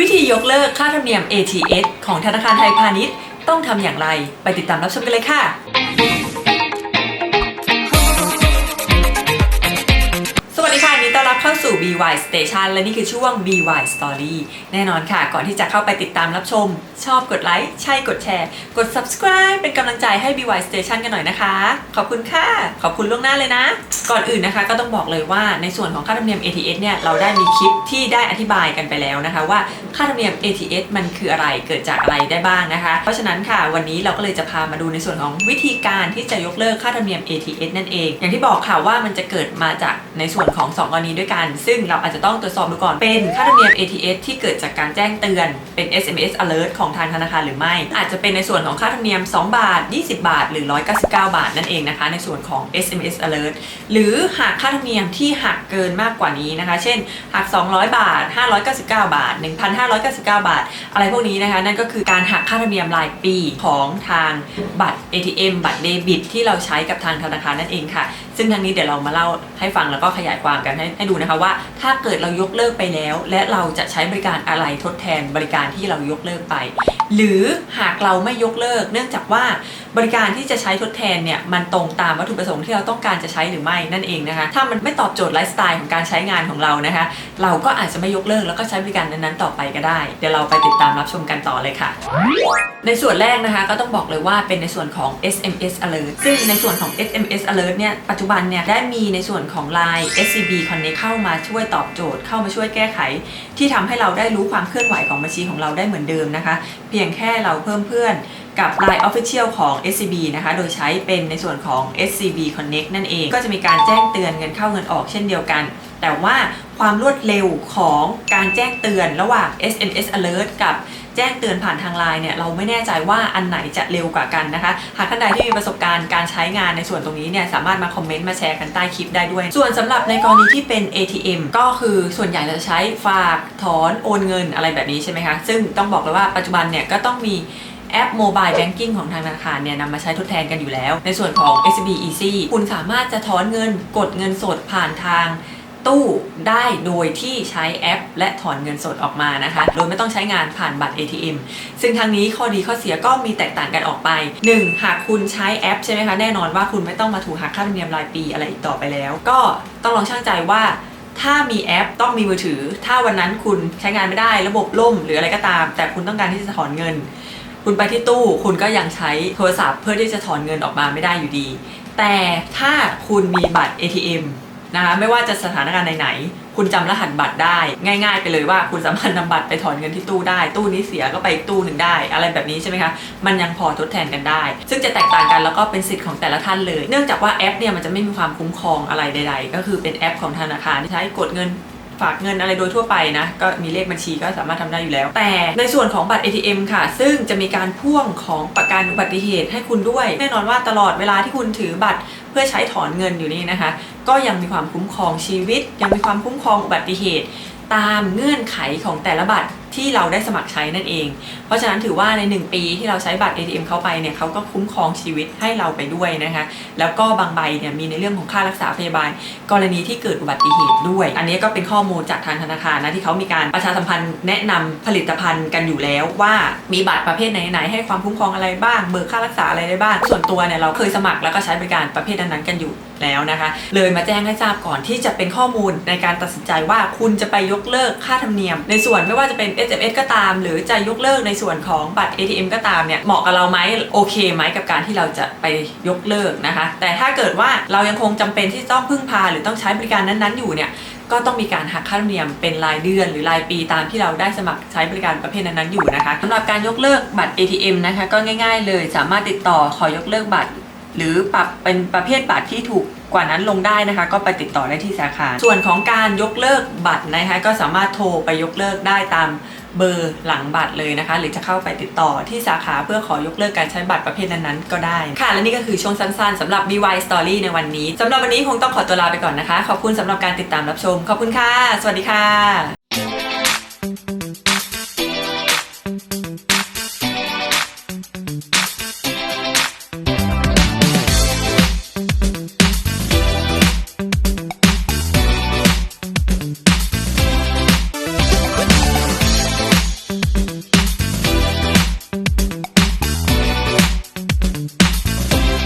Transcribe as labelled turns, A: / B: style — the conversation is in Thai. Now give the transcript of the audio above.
A: วิธียกเลิกค่าธรรมเนียม ATS ของธนาคารไทยพาณิชย์ ต้องทำอย่างไร ไปติดตามรับชมกันเลยค่ะ BY Station และนี่คือช่วง BY Story แน่นอนค่ะ ก่อนที่จะเข้าไปติดตามรับชม ชอบกดไลค์ ใช่กดแชร์ กด subscribe เป็นกำลังใจให้ BY Station กันหน่อยนะคะ ขอบคุณค่ะ ขอบคุณล่วงหน้าเลยนะ ก่อนอื่นนะคะก็ต้องบอกเลยว่าในส่วนของค่าธรรมเนียม ATS เนี่ยเราได้มีคลิปที่ได้อธิบายกันไปแล้วนะคะ ว่าค่าธรรมเนียม ATS มันคืออะไรเกิดจากอะไรได้บ้างนะคะ เพราะฉะนั้นค่ะ วันนี้เราก็เลยจะพามาดูในส่วนของวิธีการที่จะยกเลิกค่าธรรมเนียม ATS นั่นเอง อย่างที่บอกค่ะว่ามันจะเกิดมาจากในส่วนของ 2 กรณีด้วยกัน ซึ่งเราอาจจะต้องตรวจสอบดูก่อนเป็นค่าธรรมเนียม ATS ที่เกิดจากการแจ้งเตือนเป็น SMS alert ของทางธนาคารหรือไม่ อาจจะเป็นในส่วนของค่าธรรมเนียม 2 บาท 20 บาท หรือ 199 บาทนั่นเองนะคะ ในส่วนของ SMS alert หรือหากค่าธรรมเนียมที่หักเกินมากกว่านี้นะคะ เช่นหัก 200 บาท 599 บาท 1,599 บาท อะไรพวกนี้นะคะ นั่นก็คือการหักค่าธรรมเนียมรายปีของทางบัตร ATM บัตรเดบิต ที่เราใช้กับทางธนาคารนั่นเองค่ะ ซึ่งทางนี้เดี๋ยวเรามาเล่าให้ฟังแล้วก็ขยายความกันให้ให้ดูนะคะว่าถ้าเกิดเรายกเลิกไปแล้ว และเราจะใช้บริการอะไรทดแทนบริการที่เรายกเลิกไป หรือหากเราไม่ยกเลิก เนื่องจากว่า บริการที่จะใช้ทดแทนเนี่ยมันตรงตามวัตถุประสงค์ที่เราต้องการจะใช้หรือไม่นั่นเองนะคะถ้ามันไม่ตอบโจทย์ไลฟ์สไตล์ของการใช้งานของเรานะคะเราก็อาจจะไม่ยกเลิกแล้วก็ใช้บริการนั้นๆต่อไปก็ได้ เดี๋ยวเราไปติดตามรับชมกันต่อเลยค่ะ ในส่วนแรกนะคะก็ต้องบอกเลยว่าเป็นในส่วนของ SMS alert ซึ่งในส่วนของ SMS alert เนี่ยปัจจุบันเนี่ยได้มีในส่วนของ Line SCB Connect เข้ามาช่วยตอบโจทย์เข้ามาช่วยแก้ไข ที่ทำให้เราได้รู้ความเคลื่อนไหวของบัญชีของเราได้เหมือนเดิมนะคะ เพียงแค่เราเพิ่มเพื่อน กับ Line Official ของ SCB นะคะ โดยใช้เป็นในส่วนของ SCB Connect นั่นเอง ก็จะมีการแจ้งเตือนเงินเข้าเงินออกเช่นเดียวกัน แต่ว่าความรวดเร็วของการแจ้งเตือนระหว่าง SMS alert กับแจ้งเตือนผ่านทางไลน์เนี่ยเราไม่แน่ใจว่าอันไหนจะเร็วกว่ากันนะคะ หากท่านใดที่มีประสบการณ์การใช้งานในส่วนตรงนี้เนี่ยสามารถมาคอมเมนต์มาแชร์กันใต้คลิปได้ด้วย ส่วนสำหรับในกรณีที่เป็น ATM ก็คือส่วนใหญ่เราจะใช้ฝากถอนโอนเงินอะไรแบบนี้ใช่ไหมคะ ซึ่งต้องบอกเลยว่าปัจจุบันเนี่ยก็ต้องมี แอปโมบายแบงกิ้งของทางธนาคารเนี่ยนำมาใช้ทดแทนกันอยู่แล้ว ในส่วนของ SB Easy คุณสามารถจะถอนเงินกดเงินสดผ่านทางตู้ได้โดยที่ใช้แอป และถอนเงินสดออกมานะคะ โดยไม่ต้องใช้งานผ่านบัตร ATM ซึ่งทางนี้ข้อดีข้อเสียก็มีแตกต่างกันออกไป 1. หากคุณใช้แอปใช่ไหมคะ แน่นอนว่าคุณไม่ต้องมาถูกหักค่าธรรมเนียมรายปีอะไรอีกต่อไปแล้ว ก็ต้องลองช่างใจว่าถ้ามีแอปต้องมีมือถือ ถ้าวันนั้นคุณใช้งานไม่ได้ระบบล่มหรืออะไรก็ตาม แต่คุณต้องการที่จะถอนเงิน คุณไปที่ตู้คุณก็ยังใช้โทรศัพท์เพื่อที่จะถอนเงินออกมาไม่ได้อยู่ดี แต่ถ้าคุณมีบัตร ATM นะคะไม่ว่าจะสถานการณ์ไหนๆคุณจำรหัสบัตรได้ ง่าย ๆ ไปเลยว่าคุณสามารถนำบัตรไปถอนเงินที่ตู้ได้ ตู้นี้เสียก็ไปตู้หนึ่งได้ อะไรแบบนี้ใช่ไหมคะ มันยังพอทดแทนกันได้ ซึ่งจะแตกต่างกันแล้วก็เป็นสิทธิ์ของแต่ละท่านเลย เนื่องจากว่าแอปเนี่ยมันจะไม่มีความคุ้มครองอะไรใด ๆ ก็คือเป็นแอปของธนาคารที่ใช้กดเงิน ฝากเงินอะไรโดยทั่วไปนะ ก็มีเลขบัญชีก็สามารถทำได้อยู่แล้ว แต่ในส่วนของบัตร ATM ค่ะ ซึ่งจะมีการพ่วงของประกันอุบัติเหตุให้คุณด้วย แน่นอนว่าตลอดเวลาที่คุณถือบัตรเพื่อใช้ถอนเงินอยู่นี่นะคะ ก็ยังมีความคุ้มครองชีวิต ยังมีความคุ้มครองอุบัติเหตุ ตามเงื่อนไขของแต่ละบัตร ที่เราได้สมัครใช้นั่นเอง เพราะฉะนั้นถือว่าใน 1 ปีที่เราใช้บัตร ATM เข้าไปเนี่ยเขาก็คุ้มครองชีวิตให้เราไปด้วยนะคะ แล้วก็บางใบเนี่ยมีในเรื่องของค่ารักษาพยาบาล กรณีที่เกิดอุบัติเหตุด้วย อันนี้ก็เป็นข้อมูลจากทางธนาคารนะที่เขามีการประชาสัมพันธ์แนะนำผลิตภัณฑ์กันอยู่แล้วว่ามีบัตรประเภทไหนๆให้ความคุ้มครองอะไรบ้าง เบิกค่ารักษาอะไรได้บ้าง ส่วนตัวเนี่ยเราเคยสมัครแล้วก็ใช้บริการประเภทนั้นๆกันอยู่แล้วนะคะ เลยมาแจ้งให้ทราบก่อนที่จะเป็นข้อมูลในการตัดสินใจว่าคุณจะไปยกเลิกค่าธรรมเนียม ในส่วนไม่ว่าจะเป็น SMS ก็ตาม หรือจะยกเลิกในส่วนของบัตร ATM ก็ตามเนี่ยเหมาะกับเราไหมโอเคไหมกับการที่เราจะไปยกเลิกนะคะ แต่ถ้าเกิดว่าเรายังคงจำเป็นที่ต้องพึ่งพาหรือต้องใช้บริการนั้นๆอยู่เนี่ยก็ต้องมีการหักค่าธรรมเนียมเป็นรายเดือนหรือรายปีตามที่เราได้สมัครใช้บริการประเภทนั้นๆอยู่นะคะสำหรับการยกเลิกบัตร ATM นะคะก็ง่าย ๆ เลยสามารถติดต่อขอยกเลิกบัตร หรือปรับเป็นประเภทบัตรที่ถูกกว่านั้นลงได้นะคะ ก็ไปติดต่อได้ที่สาขา ส่วนของการยกเลิกบัตรนะคะ ก็สามารถโทรไปยกเลิกได้ตามเบอร์หลังบัตรเลยนะคะ หรือจะเข้าไปติดต่อที่สาขาเพื่อขอยกเลิกการใช้บัตรประเภทนั้นๆก็ได้ ค่ะ และนี่ก็คือช่วงสั้นๆสำหรับ BY Story ในวันนี้สำหรับวันนี้คงต้องขอตัวลาไปก่อนนะคะ ขอบคุณสำหรับการติดตามรับชม ขอบคุณค่ะ สวัสดีค่ะ